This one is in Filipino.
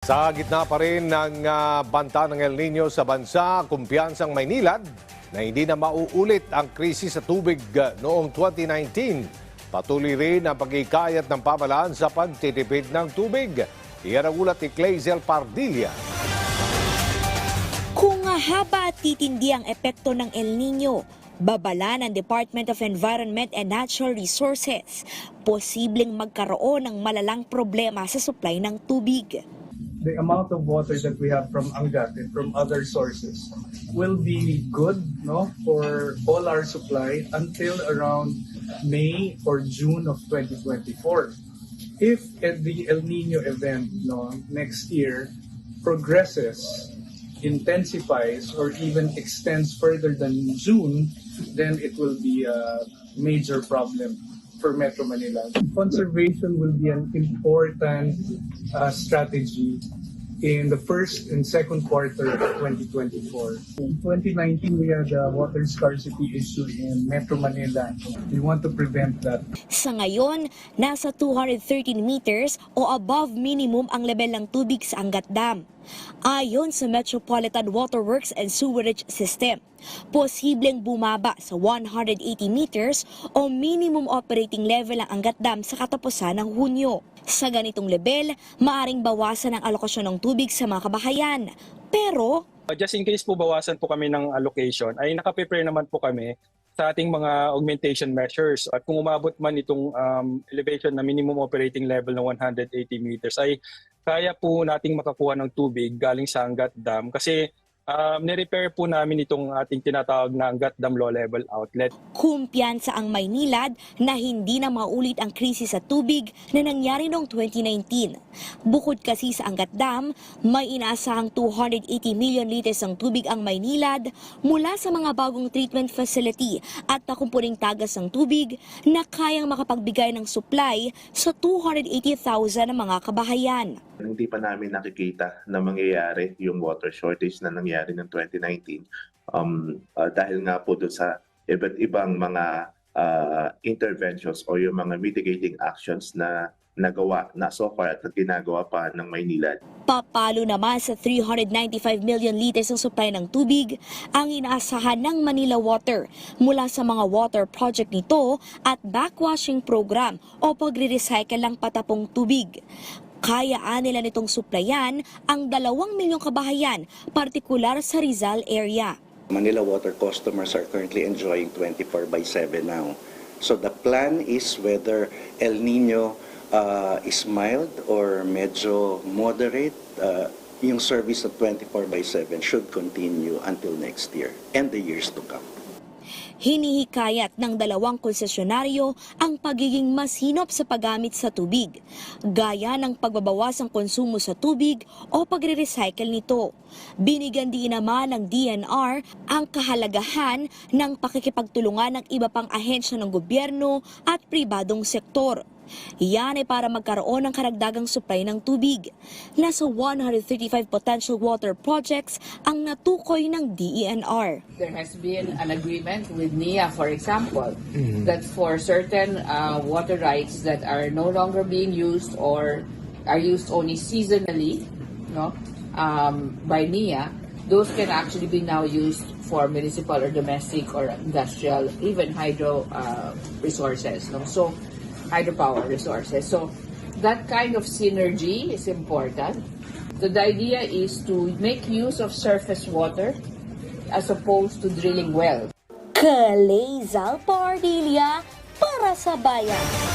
Sa gitna pa rin ng ah, banta ng El Nino sa bansa, kumpiyansang Maynilad na hindi na mauulit ang krisis sa tubig ah, noong 2019. Patuloy rin ang pagkikayat ng pamalaan sa pagtitipid ng tubig. Iyan ang ulat ni Clazel Pardilla. Kung haba at titindi ang epekto ng El Nino, babala ng Department of Environment and Natural Resources, posibleng magkaroon ng malalang problema sa supply ng tubig. The amount of water that we have from Angat and from other sources will be good no for all our supply until around May or June of 2024. If at the El Nino event no next year progresses, intensifies or even extends further than June, then it will be a major problem for Metro Manila. Conservation will be an important uh, strategy in the first and second quarter of 2024. In 2019, we had a water scarcity issue in Metro Manila. We want to prevent that. Sa ngayon, nasa 213 meters o above minimum ang level ng tubig sa Angat Dam. Ayon sa Metropolitan Waterworks and Sewerage System, posibleng bumaba sa 180 meters o minimum operating level ang Angat Dam sa katapusan ng Hunyo. Sa ganitong level, maaring bawasan ang alokasyon ng tubig sa mga kabahayan. Pero Uh, Just in case po bawasan po kami ng allocation, ay nakaprepare naman po kami sa ating mga augmentation measures. At kung umabot man itong um, elevation na minimum operating level na 180 meters, ay kaya po nating makakuha ng tubig galing sa Angat Dam. Kasi um, nirepair po namin itong ating tinatawag na Angat Dam Low Level Outlet. kumpiyansa ang Maynilad na hindi na maulit ang krisis sa tubig na nangyari noong 2019. Bukod kasi sa Angat Dam, may inaasahang 280 million liters ng tubig ang Maynilad mula sa mga bagong treatment facility at nakumpuling tagas ng tubig na kayang makapagbigay ng supply sa 280,000 na mga kabahayan. hindi pa namin nakikita na mangyayari yung water shortage na nangyari ng 2019 um, uh, dahil nga po doon sa iba't ibang mga uh, interventions o yung mga mitigating actions na nagawa na so far at ginagawa pa ng Maynilad. Papalo naman sa 395 million liters ng supply ng tubig ang inaasahan ng Manila Water mula sa mga water project nito at backwashing program o pagre-recycle ng patapong tubig. Kayaan nila nitong suplayan ang dalawang milyong kabahayan, partikular sa Rizal area. Manila Water customers are currently enjoying 24 by 7 now. So the plan is whether El Nino uh, is mild or medyo moderate, uh, yung service of 24 by 7 should continue until next year and the years to come. Hinihikayat ng dalawang konsesyonaryo ang pagiging masinop sa paggamit sa tubig, gaya ng pagbabawas ng konsumo sa tubig o pagre-recycle nito. Binigyan din naman ng DNR ang kahalagahan ng pakikipagtulungan ng iba pang ahensya ng gobyerno at pribadong sektor. Yan ay para magkaroon ng karagdagang supply ng tubig. Nasa 135 potential water projects ang natukoy ng DENR. there has been an agreement with NIA, for example, that for certain uh, water rights that are no longer being used or are used only seasonally, no, um, by NIA, those can actually be now used for municipal or domestic or industrial, even hydro uh, resources, no. So, hydropower resources. So, that kind of synergy is important. So the idea is to make use of surface water as opposed to drilling wells. Kalezal Pardilia para sa bayan.